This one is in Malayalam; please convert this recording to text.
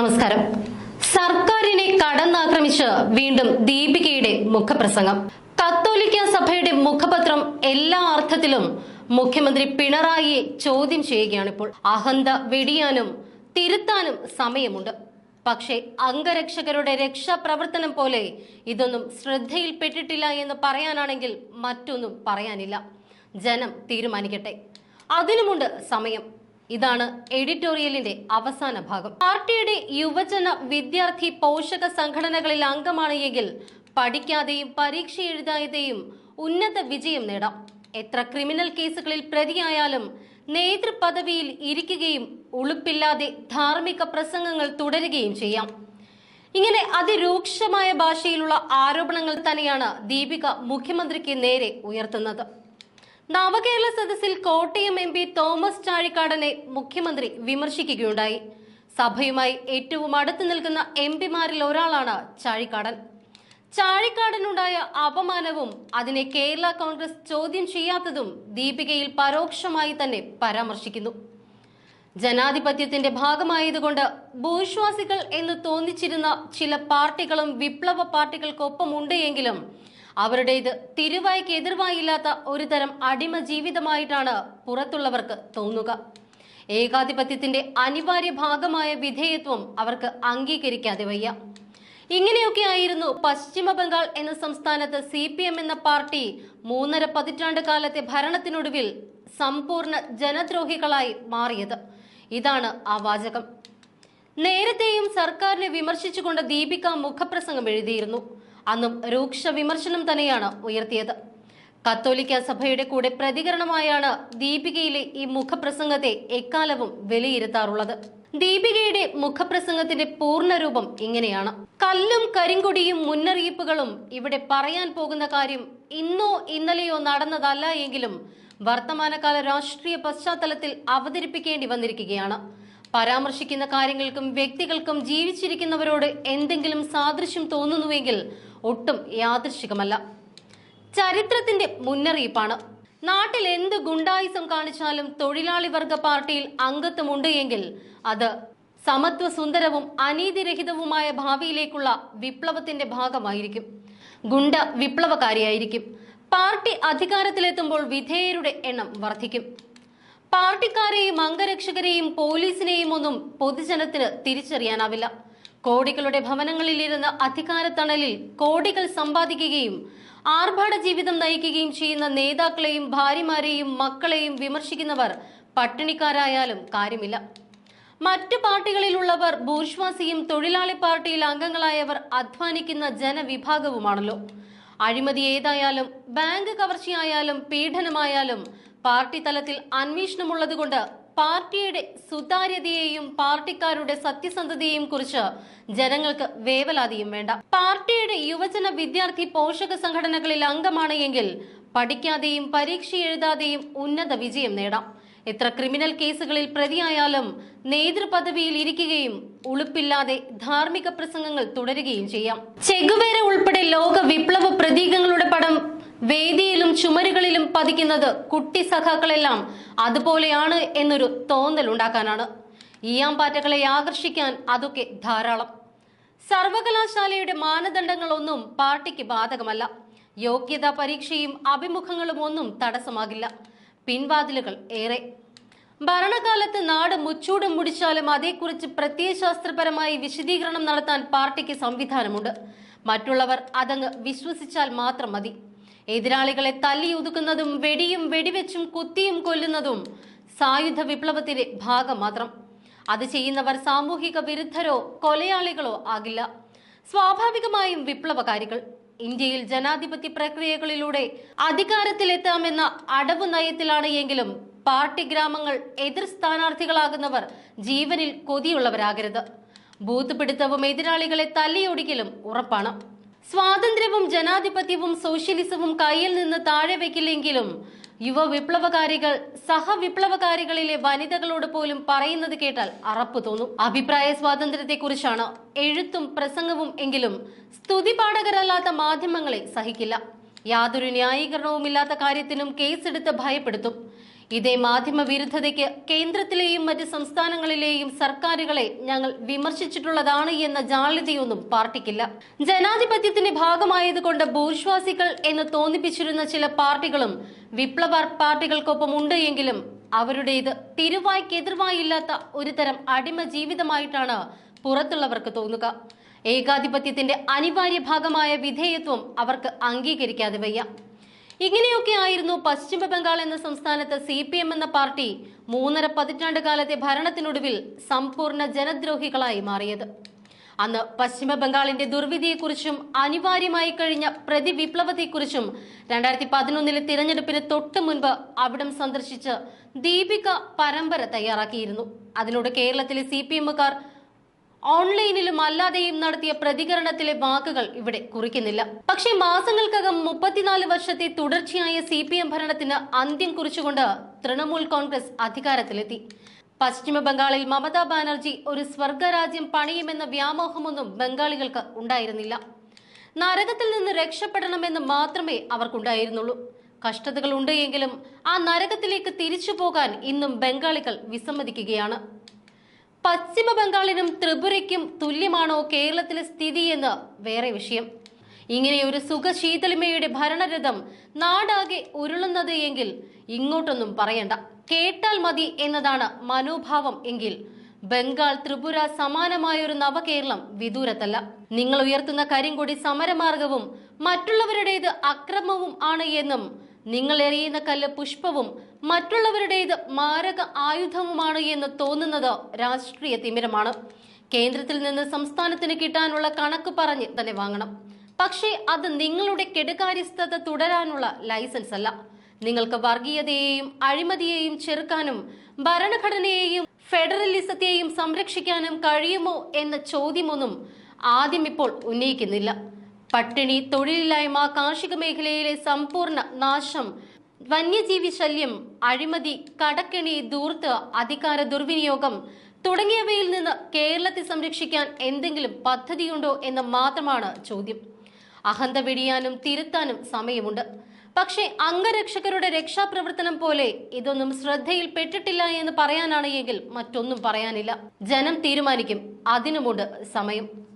നമസ്കാരം. സർക്കാരിനെ കടന്നാക്രമിച്ച് വീണ്ടും ദീപികയുടെ മുഖപ്രസംഗം. കത്തോലിക്ക സഭയുടെ മുഖപത്രം എല്ലാ അർത്ഥത്തിലും മുഖ്യമന്ത്രി പിണറായിയെ ചോദ്യം ചെയ്യുകയാണിപ്പോൾ. അഹന്ത വെടിയാനും തിരുത്താനും സമയമുണ്ട്. പക്ഷേ അംഗരക്ഷകരുടെ രക്ഷാപ്രവർത്തനം പോലെ ഇതൊന്നും ശ്രദ്ധയിൽപ്പെട്ടിട്ടില്ല എന്ന് പറയാനാണെങ്കിൽ മറ്റൊന്നും പറയാനില്ല. ജനം തീരുമാനിക്കട്ടെ. അതിനുമുണ്ട് സമയം. ഇതാണ് എഡിറ്റോറിയലിന്റെ അവസാന ഭാഗം. പാർട്ടിയുടെ യുവജന വിദ്യാർത്ഥി പോഷക സംഘടനകളിൽ അംഗമാണ് എങ്കിൽ പഠിക്കാതെയും പരീക്ഷ എഴുതാതെയും ഉന്നത വിജയം നേടാം. എത്ര ക്രിമിനൽ കേസുകളിൽ പ്രതിയായാലും നേതൃപദവിയിൽ ഇരിക്കുകയും ഉളുപ്പില്ലാതെ ധാർമ്മിക പ്രസംഗങ്ങൾ തുടരുകയും ചെയ്യാം. ഇങ്ങനെ അതിരൂക്ഷമായ ഭാഷയിലുള്ള ആരോപണങ്ങൾ തന്നെയാണ് ദീപിക മുഖ്യമന്ത്രിക്ക് നേരെ ഉയർത്തുന്നത്. നവകേരള സദസ്സിൽ കോട്ടയം എം പി തോമസ് ചാഴിക്കാടനെ മുഖ്യമന്ത്രി വിമർശിക്കുകയുണ്ടായി. സഭയുമായി ഏറ്റവും അടുത്ത് നിൽക്കുന്ന എം പിമാരിൽ ഒരാളാണ് ചാഴിക്കാടൻ. ചാഴിക്കാടനുണ്ടായ അപമാനവും അതിനെ കേരള കോൺഗ്രസ് ചോദ്യം ചെയ്യാത്തതും ദീപികയിൽ പരോക്ഷമായി തന്നെ പരാമർശിക്കുന്നു. ജനാധിപത്യത്തിന്റെ ഭാഗമായതുകൊണ്ട് ഭൂശ്വാസികൾ എന്ന് തോന്നിച്ചിരുന്ന ചില പാർട്ടികളും വിപ്ലവ പാർട്ടികൾക്കൊപ്പമുണ്ട് എങ്കിലും അവരുടേത് തിരുവായ്ക്ക് എതിർവായില്ലാത്ത ഒരു തരം അടിമ ജീവിതമായിട്ടാണ് പുറത്തുള്ളവർക്ക് തോന്നുക. ഏകാധിപത്യത്തിന്റെ അനിവാര്യ ഭാഗമായ വിധേയത്വം അവർക്ക് അംഗീകരിക്കാതെ വയ്യ. ഇങ്ങനെയൊക്കെ ആയിരുന്നു പശ്ചിമ ബംഗാൾ എന്ന സംസ്ഥാനത്ത് സി പി എം എന്ന പാർട്ടി മൂന്നര പതിറ്റാണ്ട് കാലത്തെ ഭരണത്തിനൊടുവിൽ സമ്പൂർണ ജനദ്രോഹികളായി മാറിയത്. ഇതാണ് ആ വാചകം നേരത്തെയും സർക്കാരിനെ വിമർശിച്ചുകൊണ്ട് ദീപിക മുഖപ്രസംഗം എഴുതിയിരുന്നു. അന്നും രൂക്ഷ വിമർശനം തന്നെയാണ് ഉയർത്തിയത്. കത്തോലിക്ക സഭയുടെ കൂടെ പ്രതികരണമായാണ് ദീപികയിലെ ഈ മുഖപ്രസംഗത്തെ എക്കാലവും വിലയിരുത്താറുള്ളത്. ദീപികയുടെ മുഖപ്രസംഗത്തിന്റെ പൂർണരൂപം ഇങ്ങനെയാണ്. കല്ലും കരിങ്കൊടിയും മുന്നറിയിപ്പുകളും ഇവിടെ പറയാൻ പോകുന്ന കാര്യം ഇന്നോ ഇന്നലെയോ നടന്നതല്ല എങ്കിലും വർത്തമാനകാല രാഷ്ട്രീയ പശ്ചാത്തലത്തിൽ അവതരിപ്പിക്കേണ്ടി വന്നിരിക്കുകയാണ്. പരാമർശിക്കുന്ന കാര്യങ്ങൾക്കും വ്യക്തികൾക്കും ജീവിച്ചിരിക്കുന്നവരോട് എന്തെങ്കിലും സാദൃശ്യം തോന്നുന്നുവെങ്കിൽ ഒട്ടും യാദൃശികമല്ല. ചരിത്രത്തിന്റെ മുന്നറിയിപ്പാണ്. നാട്ടിൽ എന്ത് ഗുണ്ടായുസം കാണിച്ചാലും തൊഴിലാളി വർഗ പാർട്ടിയിൽ അംഗത്വമുണ്ട് എങ്കിൽ അത് സമത്വ സുന്ദരവും അനീതിരഹിതവുമായ ഭാവിയിലേക്കുള്ള വിപ്ലവത്തിന്റെ ഭാഗമായിരിക്കും. ഗുണ്ട വിപ്ലവകാരിയായിരിക്കും. പാർട്ടി അധികാരത്തിലെത്തുമ്പോൾ വിധേയരുടെ എണ്ണം വർദ്ധിക്കും. പാർട്ടിക്കാരെയും അംഗരക്ഷകരെയും പോലീസിനെയും ഒന്നും പൊതുജനത്തിന് തിരിച്ചറിയാനാവില്ല. കോടികളുടെ ഭവനങ്ങളിലിരുന്ന് അധികാരത്തണലിൽ കോടികൾ സമ്പാദിക്കുകയും ആർഭാട ജീവിതം നയിക്കുകയും ചെയ്യുന്ന നേതാക്കളെയും ഭാര്യമാരെയും മക്കളെയും വിമർശിക്കുന്നവർ പട്ടിണിക്കാരായാലും കാര്യമില്ല. മറ്റു പാർട്ടികളിലുള്ളവർ ബൂർഷ്വാസിയും തൊഴിലാളി പാർട്ടിയിൽ അംഗങ്ങളായവർ അധ്വാനിക്കുന്ന ജനവിഭാഗവുമാണല്ലോ. അഴിമതി ഏതായാലും ബാങ്ക് കവർച്ചയായാലും പീഡനമായാലും പാർട്ടി തലത്തിൽ അന്വേഷണമുള്ളതുകൊണ്ട് പാർട്ടിയുടെ സുതാര്യതയെയും പാർട്ടിക്കാരുടെ സത്യസന്ധതയെയും കുറിച്ച് ജനങ്ങൾക്ക് വേവലാതിയും വേണ്ട. പാർട്ടിയുടെ യുവജന വിദ്യാർത്ഥി പോഷക സംഘടനകളിൽ അംഗമാണ് എങ്കിൽ പഠിക്കാതെയും പരീക്ഷ എഴുതാതെയും ഉന്നത വിജയം നേടാം. എത്ര ക്രിമിനൽ കേസുകളിൽ പ്രതിയായാലും നേതൃപദവിയിൽ ഇരിക്കുകയും ഉളുപ്പില്ലാതെ ധാർമ്മിക പ്രസംഗങ്ങൾ തുടരുകയും ചെയ്യാം. ചെഗുവേര ഉൾപ്പെടെ ലോക വിപ്ലവ പ്രതീകങ്ങളുടെ പടം വേദിയിലും ചുമരുകളിലും പതിക്കുന്നത് കുട്ടി സഖാക്കളെല്ലാം അതുപോലെയാണ് എന്നൊരു തോന്നൽ ഉണ്ടാക്കാനാണ്. ഈയാമ്പാറ്റകളെ ആകർഷിക്കാൻ അതൊക്കെ ധാരാളം. സർവകലാശാലയുടെ മാനദണ്ഡങ്ങളൊന്നും പാർട്ടിക്ക് ബാധകമല്ല. യോഗ്യതാ പരീക്ഷയും അഭിമുഖങ്ങളും ഒന്നും തടസ്സമാകില്ല. പിൻവാതിലുകൾ ഏറെ. ഭരണകാലത്ത് നാട് മുച്ചൂടും മുടിച്ചാലും അതേക്കുറിച്ച് പ്രത്യയശാസ്ത്രപരമായി വിശദീകരണം നടത്താൻ പാർട്ടിക്ക് സംവിധാനമുണ്ട്. മറ്റുള്ളവർ അതങ്ങ് വിശ്വസിച്ചാൽ മാത്രം മതി. എതിരാളികളെ തല്ലിയൊതുക്കുന്നതും വെടിയും വെടിവെച്ചും കുത്തിയും കൊല്ലുന്നതും സായുധ വിപ്ലവത്തിന്റെ ഭാഗം മാത്രം അത് ചെയ്യുന്നവർ സാമൂഹിക വിരുദ്ധരോ കൊലയാളികളോ ആകില്ല. സ്വാഭാവികമായും വിപ്ലവകാരികൾ. ഇന്ത്യയിൽ ജനാധിപത്യ പ്രക്രിയകളിലൂടെ അധികാരത്തിലെത്താമെന്ന അടവ് നയത്തിലാണ് എങ്കിലും പാർട്ടി ഗ്രാമങ്ങൾ എതിർ സ്ഥാനാർത്ഥികളാകുന്നവർ ജീവനിൽ കൊതിയുള്ളവരാകരുത്. ബൂത്ത് പിടുത്തവും എതിരാളികളെ തല്ലിയൊടിക്കലും ഉറപ്പാണ്. സ്വാതന്ത്ര്യവും ജനാധിപത്യവും സോഷ്യലിസവും കയ്യിൽ നിന്ന് താഴെ വെക്കില്ലെങ്കിലും യുവ വിപ്ലവകാരികൾ സഹവിപ്ലവകാരികളിലെ വനിതകളോട് പോലും പറയുന്നത് കേട്ടാൽ അറപ്പ് തോന്നും. അഭിപ്രായ സ്വാതന്ത്ര്യത്തെക്കുറിച്ചാണ് എഴുത്തും പ്രസംഗവും എങ്കിലും സ്തുതിപാഠകരല്ലാത്ത മാധ്യമങ്ങളെ സഹിക്കില്ല. യാതൊരു ന്യായീകരണവുമില്ലാത്ത കാര്യത്തിനും കേസെടുത്ത് ഭയപ്പെടുത്തും. ഇതേ മാധ്യമ വിരുദ്ധതയ്ക്ക് കേന്ദ്രത്തിലെയും മറ്റ് സംസ്ഥാനങ്ങളിലെയും സർക്കാരുകളെ ഞങ്ങൾ വിമർശിച്ചിട്ടുള്ളതാണ് എന്ന ജാള്യതയൊന്നും പാർട്ടിക്കില്ല. ജനാധിപത്യത്തിന്റെ ഭാഗമായതുകൊണ്ട് ബൂർഷ്വാസികൾ എന്ന് തോന്നിപ്പിച്ചിരുന്ന ചില പാർട്ടികളും വിപ്ലവ പാർട്ടികൾക്കൊപ്പം ഉണ്ട് എങ്കിലും അവരുടേത് തിരുവായ്ക്കെതിർവായില്ലാത്ത ഒരു തരം അടിമ ജീവിതമായിട്ടാണ് പുറത്തുള്ളവർക്ക് തോന്നുക. ഏകാധിപത്യത്തിന്റെ അനിവാര്യ ഭാഗമായ വിധേയത്വം അവർക്ക് അംഗീകരിക്കാതെ വയ്യ. ഇങ്ങനെയൊക്കെ ആയിരുന്നു പശ്ചിമ ബംഗാൾ എന്ന സംസ്ഥാനത്ത് സി പി എം എന്ന പാർട്ടി മൂന്നര പതിറ്റാണ്ട് കാലത്തെ ഭരണത്തിനൊടുവിൽ സമ്പൂർണ ജനദ്രോഹികളായി മാറിയത്. അന്ന് പശ്ചിമ ബംഗാളിന്റെ ദുർവിധിയെക്കുറിച്ചും അനിവാര്യമായി കഴിഞ്ഞ പ്രതിവിപ്ലവത്തെക്കുറിച്ചും രണ്ടായിരത്തി പതിനൊന്നിലെ തിരഞ്ഞെടുപ്പിന് തൊട്ട് മുൻപ് അവിടം സന്ദർശിച്ച് ദീപിക പരമ്പര തയ്യാറാക്കിയിരുന്നു. അതിലൂടെ കേരളത്തിലെ സി പി എമ്മുകാർ ഓൺലൈനിലും അല്ലാതെയും നടത്തിയ പ്രതികരണത്തിലെ വാക്കുകൾ ഇവിടെ കുറിക്കുന്നില്ല. പക്ഷേ മാസങ്ങൾക്കകം മുപ്പത്തിനാല് വർഷത്തെ തുടർച്ചയായ സി പി എം ഭരണത്തിന് അന്ത്യം കുറിച്ചുകൊണ്ട് തൃണമൂൽ കോൺഗ്രസ് അധികാരത്തിലെത്തി. പശ്ചിമ ബംഗാളിൽ മമതാ ബാനർജി ഒരു സ്വർഗരാജ്യം പണിയുമെന്ന വ്യാമോഹമൊന്നും ബംഗാളികൾക്ക് ഉണ്ടായിരുന്നില്ല. നരകത്തിൽ നിന്ന് രക്ഷപ്പെടണമെന്ന് മാത്രമേ അവർക്കുണ്ടായിരുന്നുള്ളൂ. കഷ്ടതകൾ ഉണ്ട് എങ്കിലും ആ നരകത്തിലേക്ക് തിരിച്ചു പോകാൻ ഇന്നും ബംഗാളികൾ വിസമ്മതിക്കുകയാണ്. പശ്ചിമ ബംഗാളിനും ത്രിപുരയ്ക്കും തുല്യമാണോ കേരളത്തിലെ സ്ഥിതി എന്ന് വേറെ വിഷയം. ഇങ്ങനെ ഒരു സുഖശീതളിമയുടെ ഭരണരഥം നാടാകെ ഉരുളുന്നത് എങ്കിൽ ഇങ്ങോട്ടൊന്നും പറയണ്ട. കേട്ടാൽ മതി എന്നതാണ് മനോഭാവം എങ്കിൽ ബംഗാൾ ത്രിപുര സമാനമായൊരു നവകേരളം വിദൂരത്തല്ല. നിങ്ങൾ ഉയർത്തുന്ന കരിങ്കൊടി സമരമാർഗവും മറ്റുള്ളവരുടേത് അക്രമവും ആണ് എന്നും നിങ്ങൾ എറിയുന്ന കല്ല് പുഷ്പവും മറ്റുള്ളവരുടേത് മാരക ആയുധവുമാണ് എന്ന് തോന്നുന്നത് രാഷ്ട്രീയ തിമിരമാണ്. കേന്ദ്രത്തിൽ നിന്ന് സംസ്ഥാനത്തിന് കിട്ടാനുള്ള കണക്ക് പറഞ്ഞ് തന്നെ വാങ്ങണം. പക്ഷേ അത് നിങ്ങളുടെ കെടുകാര്യസ്ഥത തുടരാനുള്ള ലൈസൻസ് അല്ല. നിങ്ങൾക്ക് വർഗീയതയെയും അഴിമതിയെയും ചെറുക്കാനും ഭരണഘടനയെയും ഫെഡറലിസത്തെയും സംരക്ഷിക്കാനും കഴിയുമോ എന്ന ചോദ്യമൊന്നും ആദ്യം ഇപ്പോൾ ഉന്നയിക്കുന്നില്ല. പട്ടിണി തൊഴിലില്ലായ്മ കാർഷിക മേഖലയിലെ സമ്പൂർണ നാശം വന്യജീവി ശല്യം അഴിമതി കടക്കെണി ദൂർത്ത് അധികാര ദുർവിനിയോഗം തുടങ്ങിയവയിൽ നിന്ന് കേരളത്തെ സംരക്ഷിക്കാൻ എന്തെങ്കിലും പദ്ധതിയുണ്ടോ എന്ന് മാത്രമാണ് ചോദ്യം. അഹന്ത വെടിയാനും തിരുത്താനും സമയമുണ്ട്. പക്ഷേ അംഗരക്ഷകരുടെ രക്ഷാപ്രവർത്തനം പോലെ ഇതൊന്നും ശ്രദ്ധയിൽ പെട്ടിട്ടില്ല എന്ന് പറയാനാണ് മറ്റൊന്നും പറയാനില്ല. ജനം തീരുമാനിക്കും. അതിനുമുണ്ട് സമയം.